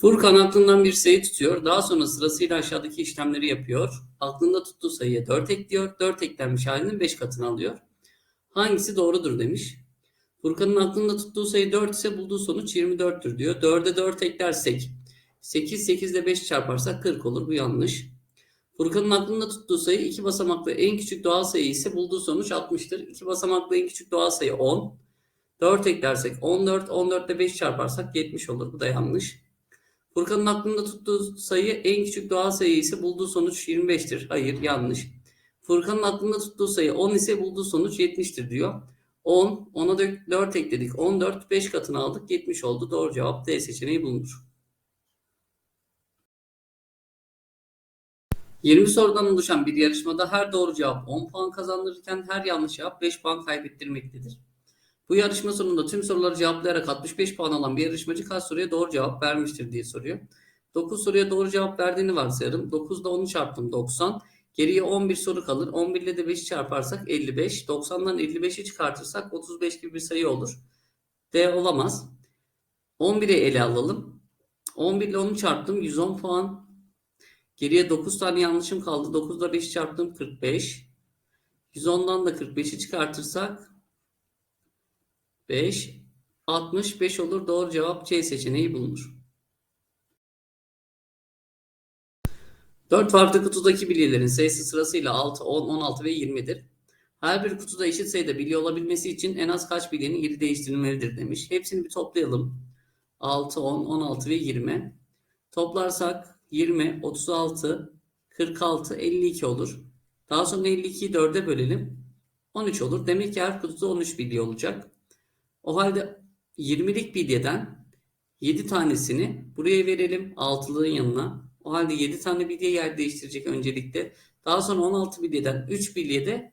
Furkan aklından bir sayı tutuyor. Daha sonra sırasıyla aşağıdaki işlemleri yapıyor. Aklında tuttuğu sayıya 4 ekliyor. 4 eklenmiş halinin 5 katını alıyor. Hangisi doğrudur demiş. Furkan'ın aklında tuttuğu sayı 4 ise bulduğu sonuç 24'tür diyor. 4'e 4 eklersek 8, 8 ile 5 çarparsak 40 olur. Bu yanlış. Furkan'ın aklında tuttuğu sayı 2 basamaklı en küçük doğal sayı ise bulduğu sonuç 60'tır. 2 basamaklı en küçük doğal sayı 10. 4 eklersek 14, 14 ile 5 çarparsak 70 olur. Bu da yanlış. Furkan'ın aklında tuttuğu sayı en küçük doğal sayı ise bulduğu sonuç 25'tir. Hayır yanlış. Furkan'ın aklında tuttuğu sayı 10 ise bulduğu sonuç 70'tir diyor. 10, 10'a 4 ekledik. 14, 5 katını aldık. 70 oldu. Doğru cevap D seçeneği bulunur. 20 sorudan oluşan bir yarışmada her doğru cevap 10 puan kazandırırken her yanlış cevap 5 puan kaybettirmektedir. Bu yarışma sonunda tüm soruları cevaplayarak 65 puan alan bir yarışmacı kaç soruya doğru cevap vermiştir diye soruyor. 9 soruya doğru cevap verdiğini varsayarım. 9'da 10'u çarptım 90. Geriye 11 soru kalır. 11 ile de 5'i çarparsak 55. 90'dan 55'i çıkartırsak 35 gibi bir sayı olur. D olamaz. 11'i ele alalım. 11 ile 10'u çarptım 110 puan. Geriye 9 tane yanlışım kaldı. 9 ile 5'i çarptım 45. 110'dan da 45'i çıkartırsak 5, 65 olur. Doğru cevap C seçeneği bulunur. 4 farklı kutudaki bilyelerin sayısı sırasıyla 6, 10, 16 ve 20'dir. Her bir kutuda eşit sayıda bilye olabilmesi için en az kaç bilyenin yeri değiştirilmelidir demiş. Hepsini bir toplayalım. 6, 10, 16 ve 20. Toplarsak 20, 36, 46, 52 olur. Daha sonra 52'yi 4'e bölelim. 13 olur. Demek ki her kutuda 13 bilye olacak. O halde 20'lik bilyeden 7 tanesini buraya verelim 6'lığın yanına. O halde 7 tane bilye yer değiştirecek öncelikle. Daha sonra 16 bilyeden 3 bilye de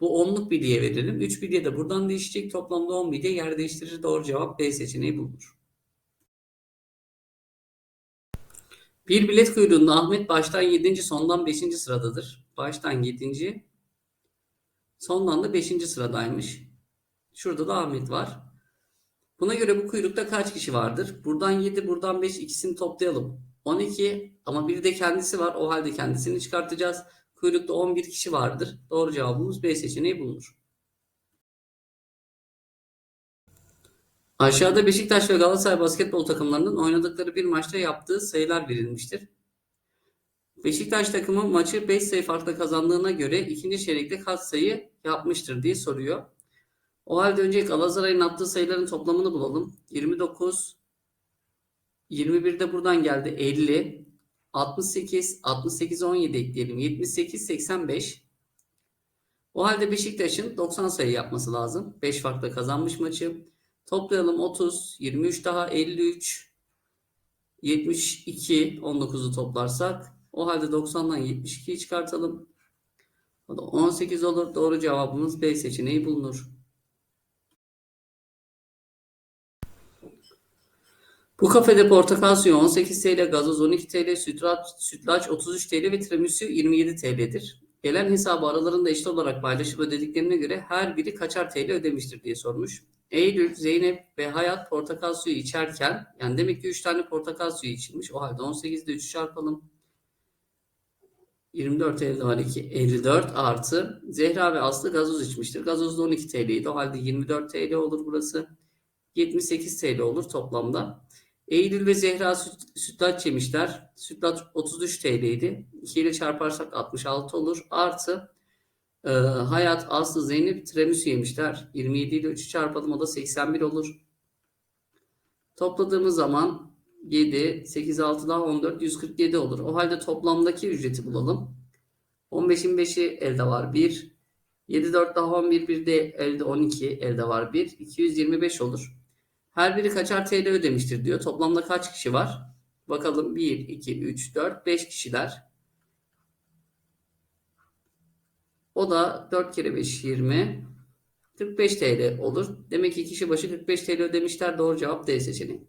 bu 10'luk bilyeye verelim. 3 bilye de buradan değişecek. Toplamda 10 bilye yer değiştirir. Doğru cevap B seçeneği bulunur. Bir bilet kuyruğunda Ahmet baştan 7. sondan 5. sıradadır. Baştan 7. sondan da 5. sıradaymış. Şurada da Ahmet var. Buna göre bu kuyrukta kaç kişi vardır? Buradan 7, buradan 5 ikisini toplayalım. 12 ama bir de kendisi var. O halde kendisini çıkartacağız. Kuyrukta 11 kişi vardır. Doğru cevabımız B seçeneği bulunur. Aşağıda Beşiktaş ve Galatasaray basketbol takımlarının oynadıkları bir maçta yaptığı sayılar verilmiştir. Beşiktaş takımı maçı 5 sayı farkla kazandığına göre ikinci çeyrekte kaç sayı yapmıştır diye soruyor. O halde önce Galatasaray'ın attığı sayıların toplamını bulalım. 29, 21 de buradan geldi 50, 68, 68 17 ekleyelim. 78, 85. O halde Beşiktaş'ın 90 sayı yapması lazım. 5 farkla kazanmış maçı. Toplayalım 30, 23 daha 53, 72, 19'u toplarsak. O halde 90'dan 72'yi çıkartalım. O da 18 olur. Doğru cevabımız B seçeneği bulunur. Bu kafede portakal suyu 18 TL, gazoz 12 TL, sütlaç, sütlaç 33 TL ve tiramisu 27 TL'dir. Gelen hesabı aralarında eşit olarak paylaşıp ödediklerine göre her biri kaçar TL ödemiştir diye sormuş. Eylül, Zeynep ve Hayat portakal suyu içerken yani demek ki 3 tane portakal suyu içilmiş. O halde 18'de 3 çarpalım. 24 elde var 2, 54 artı Zehra ve Aslı gazoz içmiştir. Gazoz da 12 TL'ydi. O halde 24 TL olur burası. 78 TL olur toplamda. Eylül ve Zehra süt, sütlaç yemişler. Sütlaç 33 TL'ydi. 2 ile çarparsak 66 olur. Artı e, Hayat, Aslı, Zeynep tiramisu yemişler. 27 ile 3'ü çarpalım o da 81 olur. Topladığımız zaman 7, 8, 6 daha 14, 147 olur. O halde toplamdaki ücreti bulalım. 15'in 5'i elde var 1. 7, 4 daha 11, bir de elde 12, elde var 1. 225 olur. Her biri kaçar TL ödemiştir diyor. Toplamda kaç kişi var? Bakalım 1, 2, 3, 4, 5 kişiler. O da 4 kere 5, 20. 45 TL olur. Demek ki kişi başı 45 TL ödemişler. Doğru cevap D seçeneği.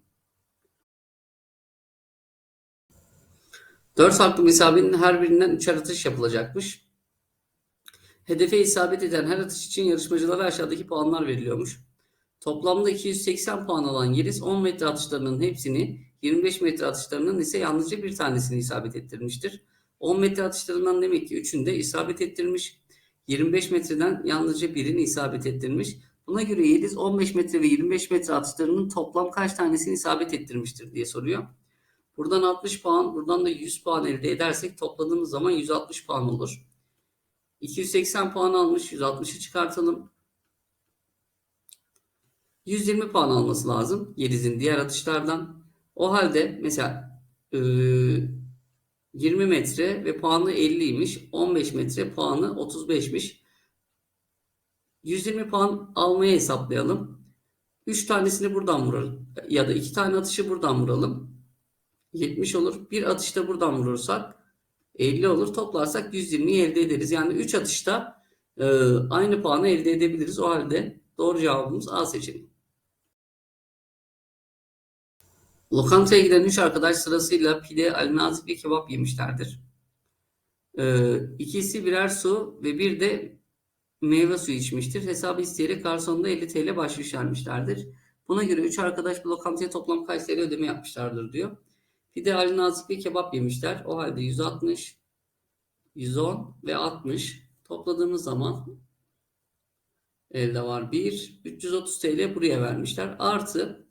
4 farklı mesabenin her birinden 3'er atış yapılacakmış. Hedefe isabet eden her atış için yarışmacılara aşağıdaki puanlar veriliyormuş. Toplamda 280 puan alan Yeliz 10 metre atışlarının hepsini 25 metre atışlarının ise yalnızca bir tanesini isabet ettirmiştir. 10 metre atışlarından demek ki 3'ünü de isabet ettirmiş. 25 metreden yalnızca birini isabet ettirmiş. Buna göre Yeliz 15 metre ve 25 metre atışlarının toplam kaç tanesini isabet ettirmiştir diye soruyor. Buradan 60 puan, buradan da 100 puan elde edersek topladığımız zaman 160 puan olur. 280 puan almış, 160'ı çıkartalım. 120 puan alması lazım Yeliz'in diğer atışlardan. O halde mesela e, 20 metre ve puanı 50'ymiş. 15 metre puanı 35'miş. 120 puan almayı hesaplayalım. 3 tanesini buradan vuralım. Ya da 2 tane atışı buradan vuralım. 70 olur. Bir atışta buradan vurursak 50 olur. Toplarsak 120'yi elde ederiz. Yani 3 atışta e, aynı puanı elde edebiliriz. O halde doğru cevabımız A seçeneği. Lokantaya giden 3 arkadaş sırasıyla pide, alnazik ve kebap yemişlerdir. E, ikisi birer su ve bir de meyve suyu içmiştir. Hesabı isteyerek garsonda 50 TL bahşiş vermişlerdir. Buna göre 3 arkadaş bu lokantaya toplam kaç TL ödeme yapmışlardır diyor. Pide, Ali Nazik ve kebap yemişler. O halde 160, 110 ve 60 topladığımız zaman elde var 1. 330 TL buraya vermişler. Artı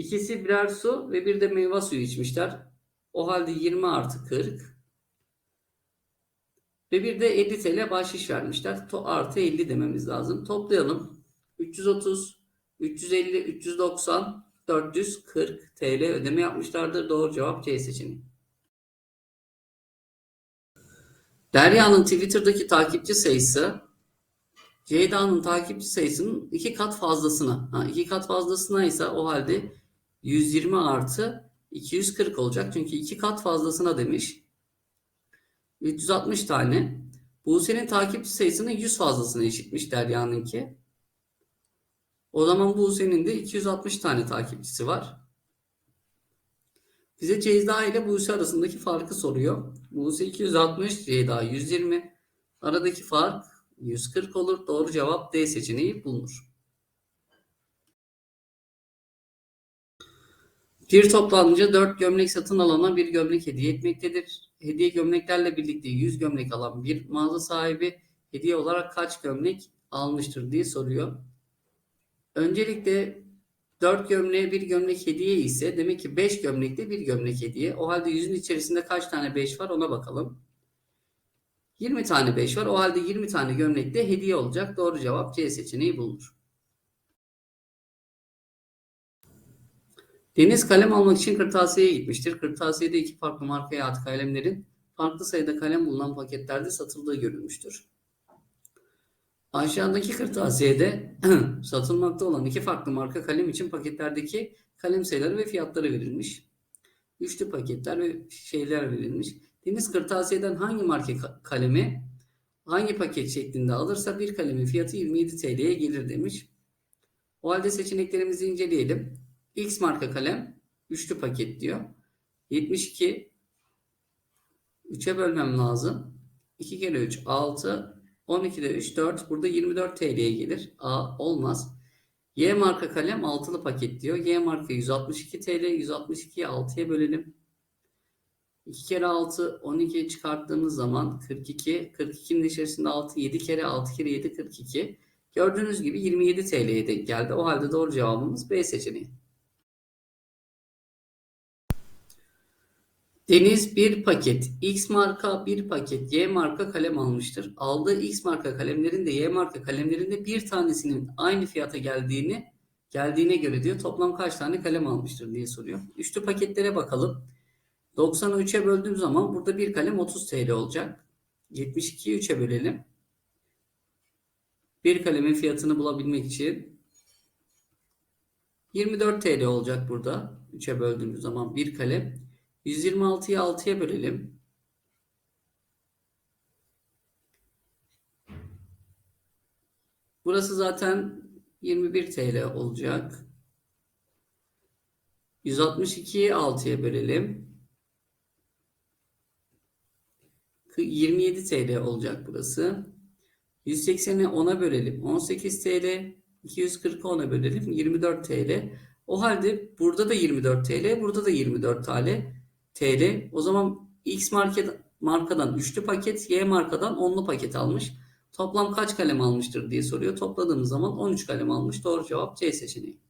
ikisi birer su ve bir de meyve suyu içmişler. O halde 20 artı 40 ve bir de 50 TL bahşiş vermişler. To artı 50 dememiz lazım. Toplayalım. 330, 350, 390, 440 TL ödeme yapmışlardır. Doğru cevap C seçeneği. Derya'nın Twitter'daki takipçi sayısı Ceyda'nın takipçi sayısının iki kat fazlasına. Ha, iki kat fazlasına ise o halde 120 artı 240 olacak. Çünkü iki kat fazlasına demiş. 360 tane. Buse'nin takipçi sayısının 100 fazlasına eşitmiş Derya'nınki. O zaman Buse'nin de 260 tane takipçisi var. Bize Ceyda ile Buse arasındaki farkı soruyor. Buse 260, Ceyda 120. Aradaki fark 140 olur. Doğru cevap D seçeneği bulunur. Bir toplanınca 4 gömlek satın alana bir gömlek hediye etmektedir. Hediye gömleklerle birlikte 100 gömlek alan bir mağaza sahibi hediye olarak kaç gömlek almıştır diye soruyor. Öncelikle 4 gömleğe bir gömlek hediye ise demek ki 5 gömlekte bir gömlek hediye. O halde yüzün içerisinde kaç tane 5 var ona bakalım. 20 tane 5 var. O halde 20 tane gömlekte hediye olacak. Doğru cevap C seçeneği bulunur. Deniz kalem almak için kırtasiyeye gitmiştir. Kırtasiyede iki farklı markaya ait kalemlerin farklı sayıda kalem bulunan paketlerde satıldığı görülmüştür. Aşağıdaki kırtasiyede satılmakta olan iki farklı marka kalem için paketlerdeki kalem sayıları ve fiyatları verilmiş. Üçlü paketler ve şeyler verilmiş. Deniz kırtasiyeden hangi marka kalemi hangi paket şeklinde alırsa bir kalemin fiyatı 27 TL'ye gelir demiş. O halde seçeneklerimizi inceleyelim. X marka kalem üçlü paket diyor. 72 3'e bölmem lazım. 2 kere 3 6 12'de 3 4 burada 24 TL'ye gelir. A olmaz. Y marka kalem altılı paket diyor. Y marka 162 TL. 162'yi 6'ya bölelim. 2 kere 6 12'yi çıkarttığımız zaman 42. 42'nin içerisinde 6 7 kere 6 kere 7 42. Gördüğünüz gibi 27 TL'ye denk geldi. O halde doğru cevabımız B seçeneği. Deniz bir paket, X marka bir paket, Y marka kalem almıştır. Aldığı X marka kalemlerin de Y marka kalemlerinde bir tanesinin aynı fiyata geldiğini geldiğine göre diyor toplam kaç tane kalem almıştır diye soruyor. Üçlü paketlere bakalım. 90'ı 3'e böldüğüm zaman burada bir kalem 30 TL olacak. 72'yi 3'e bölelim. Bir kalemin fiyatını bulabilmek için 24 TL olacak burada. 3'e böldüğümüz zaman bir kalem. 126'yı 6'ya bölelim. Burası zaten 21 TL olacak. 162'yi 6'ya bölelim. 27 TL olacak burası. 180'i 10'a bölelim. 18 TL. 240'ı 10'a bölelim. 24 TL. O halde burada da 24 TL, burada da 24 TL. TL. O zaman X market markadan üçlü paket, Y markadan onlu paket almış. Toplam kaç kalem almıştır diye soruyor. Topladığımız zaman 13 kalem almış. Doğru cevap C seçeneği.